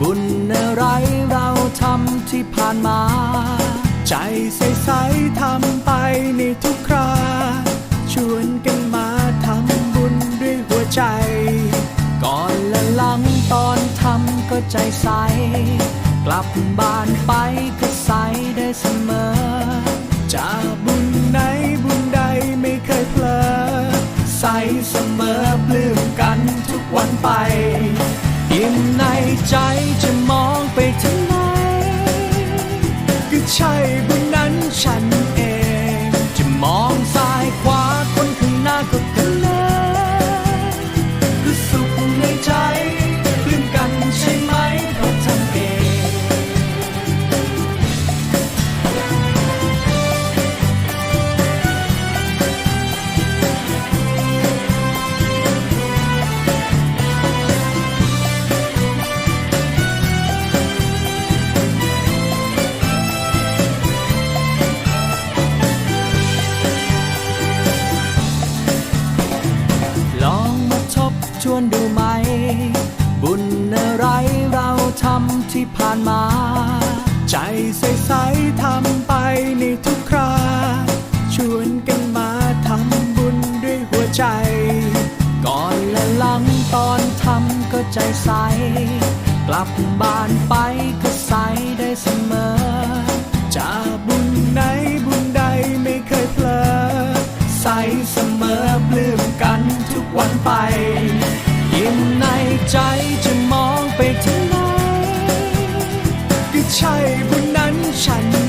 บุญอะไรเราทำที่ผ่านมา ใจใสๆทำไปในทุกคราชวนกันมาทำบุญด้วยหัวใจ ก่อนและหลังตอนทำก็ใจใส กลับบ้านไป ใจจะมองไปทางไหนก็ใช่ ทบทวนดูไหม บุญอะไรเราทำที่ผ่านมา ใจใสๆทำไปในทุกคราชวนกันมาทำบุญด้วยหัวใจ ก่อนและหลังตอนทำก็ใจใส กลับบ้านไปก็ใสได้เสมอ จะบุญไหนบุญใดไม่เคยเพลอใสเสมอปลื้มกันทุกวันไป ใจจะมองไปที่ไหนก็ใช่คนนั้นฉัน